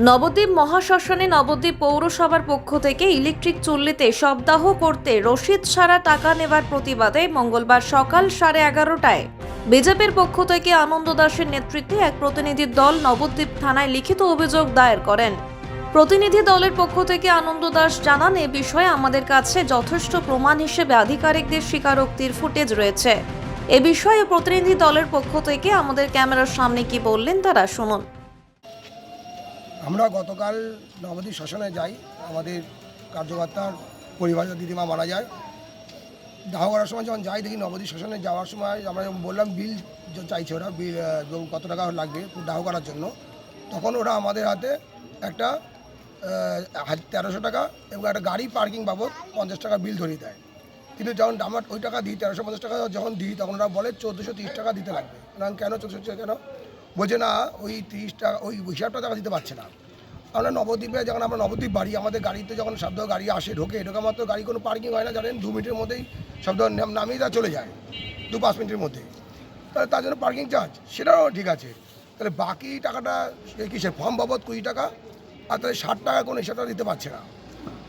নবদ্বীপ মহাশ্মশানে নবদ্বীপ পৌরসভার পক্ষ থেকে ইলেকট্রিক চুল্লিতে শবদাহ করতে রসিদ ছাড়া টাকা নেবার প্রতিবাদে মঙ্গলবার সকাল সাড়ে এগারোটায় বিজেপির পক্ষ থেকে আনন্দ দাসের নেতৃত্বে এক প্রতিনিধি দল নবদ্বীপ থানায় লিখিত অভিযোগ দায়ের করেন। প্রতিনিধি দলের পক্ষ থেকে আনন্দ দাস জানান, এ বিষয়ে আমাদের কাছে যথেষ্ট প্রমাণ হিসেবে আধিকারিকদের স্বীকারোক্তির ফুটেজ রয়েছে। এ বিষয়ে প্রতিনিধি দলের পক্ষ থেকে আমাদের ক্যামেরার সামনে কি বললেন তারা শুনুন। আমরা গতকাল নবদ্বীপ শ্মশানে যাই, আমাদের কার্যকর্তার পরিবারের দিদিমা মারা যায়। দাহ করার সময় যখন যাই দেখি নবদ্বীপ শ্মশানে যাওয়ার সময় আমরা যখন বললাম, বিল চাইছে ওরা, বিল কত টাকা লাগবে দাহ করার জন্য? তখন ওরা আমাদের হাতে একটা তেরোশো টাকা এবং একটা গাড়ি পার্কিং বাবদ পঞ্চাশ টাকা বিল ধরিয়ে দেয়। কিন্তু যখন আমরা ওই টাকা দিই, তেরোশো পঞ্চাশ টাকা যখন দিই, তখন ওরা বলে, চোদ্দোশো তিরিশ টাকা দিতে লাগবে। কেন চোদ্দোশো কেন? বলছে, না, ওই তিরিশ টাকা ওই হিসাবটা টাকা দিতে পারছে না। আমরা নবদ্বীপে যখন আমরা নবদ্বীপ বাড়ি, আমাদের গাড়িতে যখন শব্দ গাড়ি আসে, ঢোকে, ঢোকা মাত্র গাড়ি কোনো পার্কিং হয় না, জানেন? দু মিনিটের মধ্যেই শব্দ নাম- নামিয়ে তা চলে যায়, দু পাঁচ মিনিটের মধ্যে তাহলে তার জন্য পার্কিং চার্জ সেটাও ঠিক আছে। তাহলে বাকি টাকাটা সে কিসের? ফর্ম বাবদ কুড়ি টাকা, আর তাহলে ষাট টাকা কোনো হিসাবটা দিতে পারছে না।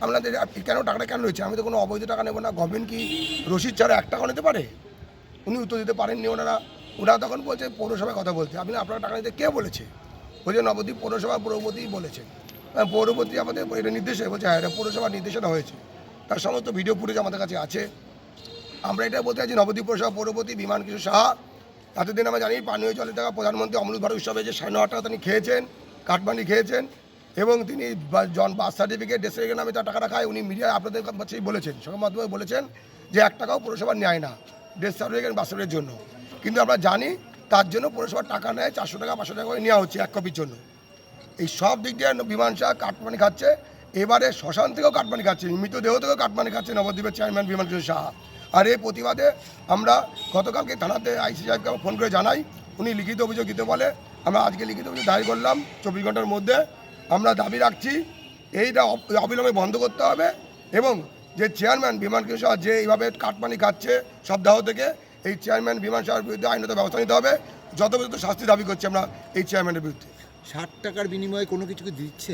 আপনাদের কেন টাকাটা কেন রয়েছে? আমি তো কোনো অবৈধ টাকা নেব না। গভর্নমেন্ট কি রসিদ ছাড়া এক টাকা নিতে পারে? উনি উত্তর দিতে পারেননি ওনারা। ওরা তখন বলছে পৌরসভায় কথা বলতে। আপনি আপনার টাকা নিতে কে বলেছে? বলছে নবদ্বীপ পৌরসভা পৌরপতি বলেছেন হ্যাঁ, পৌরপতি আমাদের এটা নির্দেশে বলছে হ্যাঁ এটা পৌরসভার নির্দেশনা হয়েছে। তার সমস্ত ভিডিও ফুটেজ আমাদের কাছে আছে। আমরা এটা বলতে চাইছি নবদ্বীপ পৌরসভা পৌরপতি বিমান কিশোর সাহা এতদিন আমরা জানি পানীয় জলে থাকা প্রধানমন্ত্রী অমৃত ভারত উৎসবে যে সাড়ে টাকা তিনি খেয়েছেন কাঠমান্ডি খেয়েছেন এবং তিনি জন বার্থ সার্টিফিকেট ডেসের নামে তার টাকাটা খায় উনি মিডিয়ায় আপনাদের কাছেই বলেছেন। সংবাদ মাধ্যমে বলেছেন যে এক টাকাও পৌরসভা নেয় না ডেথ সার্টিফিকেট বার্থ সার্টিফিকেটের জন্য। কিন্তু আমরা জানি তার জন্য পৌরসভার টাকা নেয়, চারশো টাকা, পাঁচশো টাকা করে নেওয়া হচ্ছে এক কপির জন্য। এই সব দিক দিয়ে বিমান শাহ কাটমানি খাচ্ছে। এবারে শ্মশান থেকেও কাটমানি খাচ্ছে মৃতদেহ থেকেও কাটমানি খাচ্ছে নবদ্বীপের চেয়ারম্যান বিমান সাহা। আর এই প্রতিবাদে আমরা গতকালকে থানাতে আইসি সাহেবকে ফোন করে জানাই। উনি লিখিত অভিযোগ দিতে বলে, আমরা আজকে লিখিত অভিযোগ দায়ের করলাম চব্বিশ ঘণ্টার মধ্যে। আমরা দাবি রাখছি, এইটা অবিলম্বে বন্ধ করতে হবে এবং যে চেয়ারম্যান বিমান সাহা যে এইভাবে কাটমানি খাচ্ছে সপ্তাহ থেকে এই চেয়ারম্যান বিমান সাহার বিরুদ্ধে আইনত ব্যবস্থা নিতে হবে। যথোপযুক্ত শাস্তি দাবি করছি আমরা এই চেয়ারম্যানের বিরুদ্ধে। ষাট টাকার বিনিময়ে কোনো কিছু দিচ্ছে?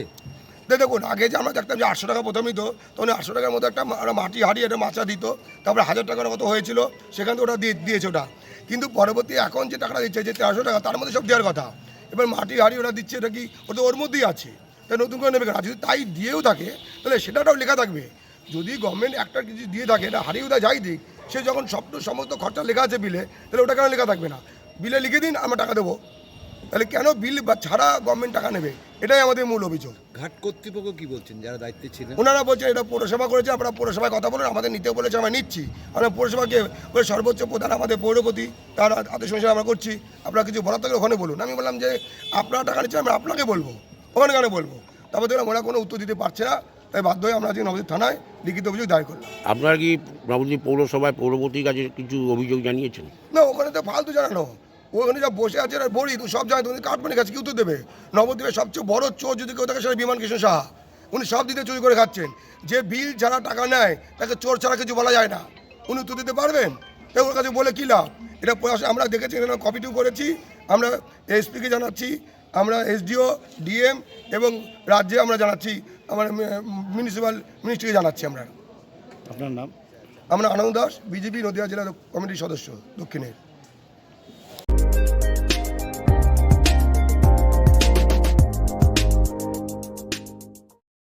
দেখুন আগে যে আমরা দেখতাম যে আটশো টাকা প্রথমেই তো তখন আটশো টাকার মধ্যে একটা মাটি হারিয়ে একটা মাছা দিত তারপরে হাজার টাকার মতো হয়েছিল সেখান থেকে ওটা দিয়ে দিয়েছে ওটা। কিন্তু পরবর্তী এখন যে টাকাটা দিচ্ছে যে তেরোশো টাকা তার মধ্যে সব দেওয়ার কথা। এবার মাটি হাড়ি ওরা দিচ্ছে এটা কি ওটা ওর মধ্যেই আছে। তাই নতুন করে নেবে কেন? যদি তাই দিয়েও থাকে তাহলে সেটাটাও লেখা থাকবে। যদি গভর্নমেন্ট একটা কিছু দিয়ে থাকে এটা হারিয়ে ওটা যাই দিক সে যখন স্বপ্ন সমস্ত খরচা লেখা আছে বিলে তাহলে ওটা কেন লেখা থাকবে না? বিলে লিখে দিন আমরা টাকা দেবো। তাহলে কেন বিল বা ছাড়া গভর্নমেন্ট টাকা নেবে? এটাই আমাদের মূল অভিযোগ। ঘাট কর্তৃপক্ষ কি বলছেন যারা দায়িত্বে ছিলেন? ওনারা বলছেন এটা পৌরসভা করেছে আমরা পৌরসভায় কথা বলুন আমাদের নিতে বলেছে আমরা নিচ্ছি। আমরা পৌরসভাকে বলে সর্বোচ্চ প্রধান আমাদের পৌরপতি তার আদেশ অনুসারে আমরা করছি আপনারা কিছু বলার থাকলে ওখানে বলুন। আমি বললাম যে আপনারা টাকা নিচ্ছেন আমরা আপনাকে বলব। ওখানে কেন বলব? তারপর দেখলাম ওরা কোনো উত্তর দিতে পারছে না। তাই বাধ্য হয়ে আমরা আজকে নবদ্বীপ থানায় লিখিত অভিযোগ দায়ের করলাম। আপনারা কি নবদ্বীপ পৌরসভায় পৌরপতির কাছে কিছু অভিযোগ জানিয়েছেন? না ওখানে তো ফালতু জানানো। ওখানে যা বসে আছে আর বড়ি সব জায়গায় তুমি কাঠমানি কাছে কি উত্তর দেবে? নবদ্বীপের সবচেয়ে বড় চোর যদি কেউ থাকে সেটা বিমান কৃষ্ণ সাহা উনি সব দিতে চুরি করে খাচ্ছেন। যে বিল ছাড়া টাকা নেয় তাকে চোর ছাড়া কিছু বলা যায় না। উনি উত্তর দিতে পারবেন? তাই ওর কাছে বলে কী লাভ? এটা আমরা দেখেছি এখানে কপি টু করেছি। আমরা এসপিকে জানাচ্ছি আমরা এসডিও ডিএম এবং রাজ্যে আমরা জানাচ্ছি। আমার মিউনিসিপ্যাল মিনিস্ট্রিকে জানাচ্ছি আমরা। আপনার নাম? আমরা আনন্দ দাস বিজেপি নদীয়া জেলা কমিটির সদস্য দক্ষিণের।